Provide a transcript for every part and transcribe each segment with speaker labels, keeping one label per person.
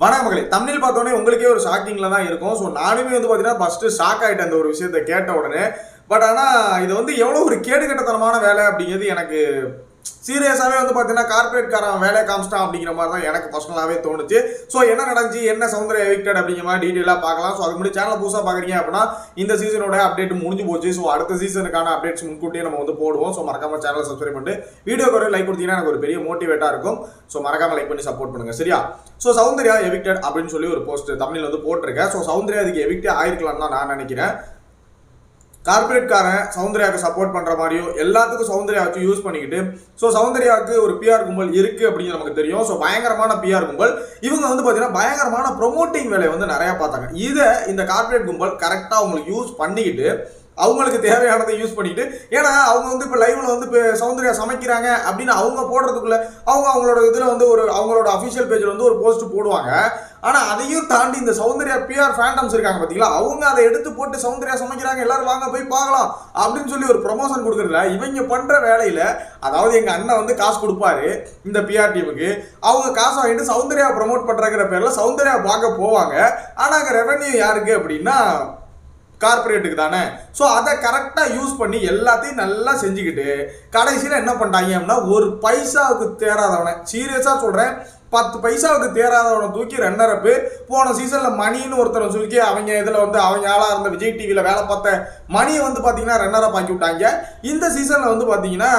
Speaker 1: வணக்க மகளே. தமிழ் பார்த்தோன்னே உங்களுக்கே ஒரு ஷாக்கிங்கில் தான் இருக்கும். ஸோ நானுமே வந்து பார்த்தீங்கன்னா ஃபஸ்ட்டு ஷாக் ஆகிட்டேன் அந்த ஒரு விஷயத்தை கேட்ட உடனே. பட் ஆனால் இது வந்து எவ்வளோ ஒரு கேடுகட்டத்தனமான வேலை அப்படிங்கிறது எனக்கு சீரியஸாகவே வந்து பார்த்தீங்கன்னா கார்பரேட்காரன் வேலையை காமிச்சிட்டான் அப்படிங்கிற மாதிரி தான் எனக்கு பர்சனலாகவே தோணுச்சு. ஸோ என்ன நடந்துச்சு? என்ன சவுந்தர எவிக்டட் அப்படிங்கிற மாதிரி டீட்டெயிலாக பார்க்கலாம். ஸோ அதுக்கு முன்னாடி சேனல் புதுசாக பார்க்குறீங்க அப்படின்னா இந்த சீசனோட அப்டேட் முடிஞ்சு போச்சு. ஸோ அடுத்த சீசனுக்கான அப்டேட்ஸ் முன்கூட்டியே நம்ம வந்து போடுவோம். ஸோ மறக்காம சேனலை சப்ஸ்கிரைப் பண்ணிட்டு வீடியோக்கு ஒரு லைக் கொடுத்தீங்கன்னா எனக்கு ஒரு பெரிய மோட்டிவேட்டாக இருக்கும். ஸோ மறக்காம லைக் பண்ணி சப்போர்ட் பண்ணுங்க. சரியா? ஸோ சௌந்தர்யா எவிக்டட் அப்படின்னு சொல்லி ஒரு போஸ்ட் தமிழில் வந்து போட்டிருக்கேன். ஸோ சௌந்தர்யா அதுக்கு எவிக்டே ஆயிருக்கலாம் தான் நான் நினைக்கிறேன். கார்பரேட்காரன் சௌந்தர்யாவுக்கு சப்போர்ட் பண்ணுற மாதிரியும் எல்லாத்துக்கும் சௌந்தர்யா வச்சு யூஸ் பண்ணிக்கிட்டு ஸோ சௌந்தர்யாவுக்கு ஒரு பிஆர் கும்பல் இருக்குது அப்படின்னு நமக்கு தெரியும். ஸோ பயங்கரமான பிஆர் கும்பல். இவங்க வந்து பார்த்தீங்கன்னா பயங்கரமான ப்ரொமோட்டிங் வேலையை வந்து நிறையா பார்த்தாங்க. இதை இந்த கார்பரேட் கும்பல் கரெக்டாக அவங்களுக்கு யூஸ் பண்ணிக்கிட்டு அவங்களுக்கு தேவையானதை யூஸ் பண்ணிட்டு ஏன்னா அவங்க வந்து இப்போ லைவ்ல வந்து இப்போ சௌந்தர்யா சமைக்கிறாங்க அப்படின்னு அவங்க போடுறதுக்குள்ள அவங்க அவங்களோட இதில் வந்து ஒரு அவங்களோட அஃபிஷியல் பேஜில் வந்து ஒரு போஸ்ட் போடுவாங்க. ஆனால் அதையும் தாண்டி இந்த சௌந்தர்யா பிஆர் ஃபேண்டம்ஸ் இருக்காங்க பார்த்தீங்களா அவங்க அதை எடுத்து போட்டு சௌந்தர்யா சமைக்கிறாங்க எல்லாரும் வாங்க போய் பார்க்கலாம் அப்படின்னு சொல்லி ஒரு ப்ரொமோஷன் கொடுக்குறதுல இவங்க பண்ணுற வேலையில் அதாவது எங்கள் அண்ணன் வந்து காசு கொடுப்பாரு இந்த பிஆர் டீமுக்கு அவங்க காசு வாங்கிட்டு சௌந்தர்யா ப்ரொமோட் பண்ணுறங்கிற பேரில் சௌந்தர்யா பார்க்க போவாங்க. ஆனால் அங்கே ரெவன்யூ யாருக்கு அப்படின்னா கார்பரேட்டுக்கு தானே. ஸோ அதை கரெக்டாக யூஸ் பண்ணி எல்லாத்தையும் நல்லா செஞ்சுக்கிட்டு கடைசியில் என்ன பண்ணிட்டாங்க அப்படின்னா ஒரு பைசாவுக்கு தேராதவனை சீரியஸாக சொல்கிறேன் பத்து பைசாவுக்கு தேராதவனை தூக்கி ரன்னரப்பு போன சீசனில் மணின்னு ஒருத்தரை சுருக்கி அவங்க இதில் வந்து அவங்க ஆளாக இருந்த விஜய் டிவியில் வேலை பார்த்த மணியை வந்து பார்த்தீங்கன்னா ரன்னரப் ஆக்கி விட்டாங்க. இந்த சீசனில் வந்து பார்த்தீங்கன்னா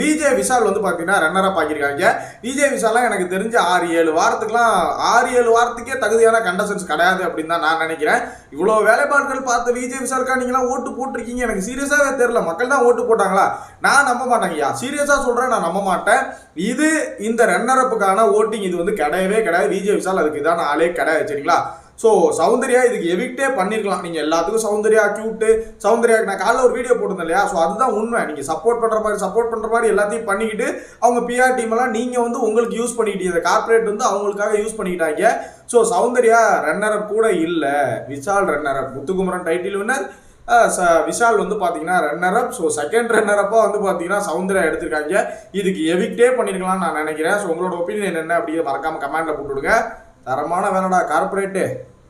Speaker 1: விஜய் விஷால் வந்து பார்த்தீங்கன்னா ரன்னரப் ஆக்கியிருக்காங்க. விஜய் விஷாலாம் எனக்கு தெரிஞ்ச ஆறு ஏழு வாரத்துக்குலாம் ஆறு ஏழு வாரத்துக்கே தகுதியான கண்டஸ்டன்ஸ் கிடையாது அப்படின்னு தான் நான் நினைக்கிறேன். இவ்வளோ வேலைப்பாடுகள் பார்த்த விஜய் விஷாலுக்கா நீங்களாம் ஓட்டு போட்டிருக்கீங்க. எனக்கு சீரியஸாகவே தெரில மக்கள் தான் ஓட்டு போட்டாங்களா? நான் நம்ப மாட்டேங்கய்யா சீரியஸாக சொல்கிறேன் நான் நம்ப மாட்டேன். இது இந்த ரன்னரப்புக்கான ஓட்டிங் இது வந்து கிடையவே கிடையாது. விஜய் விஷால் அதுக்கு இதான ஆளே கிடையாது சரிங்களா? ஸோ சௌந்தர்யா இதுக்கு எவிக்டே பண்ணியிருக்கலாம் நீங்கள் எல்லாத்துக்கும் சௌந்தர்யா க்யூட்டு சௌந்தர்யா நான் காலைல ஒரு வீடியோ போட்டிருந்தேன் இல்லையா? ஸோ அதுதான் உண்மை. நீங்கள் சப்போர்ட் பண்ணுற மாதிரி சப்போர்ட் பண்ணுற மாதிரி எல்லாத்தையும் பண்ணிக்கிட்டு அவங்க பிஆர் டீம் எல்லாம் நீங்கள் வந்து உங்களுக்கு யூஸ் பண்ணிக்கிட்டீங்க. இந்த கார்ப்பரேட் வந்து அவங்களுக்காக யூஸ் பண்ணிக்கிட்டாங்க. ஸோ சௌந்தர்யா ரன்னர் கூட இல்லை. Vishal runner Muthukumaran title winner ச- விஷால் வந்து பார்த்தீங்கன்னா ரன்னரப் ஸோ செகண்ட் ரன்னரப்பாக வந்து பார்த்தீங்கன்னா சௌந்தர்யா எடுத்திருக்காங்க. இதுக்கு எவிக்டே பண்ணியிருக்கலாம்னு நான் நினைக்கிறேன். ஸோ உங்களோட ஒப்பீனியன் என்ன அப்படியே மறக்காமல் கமெண்டில் போட்டுவிடுங்க தரமான வேலைடா கார்பரேட்டு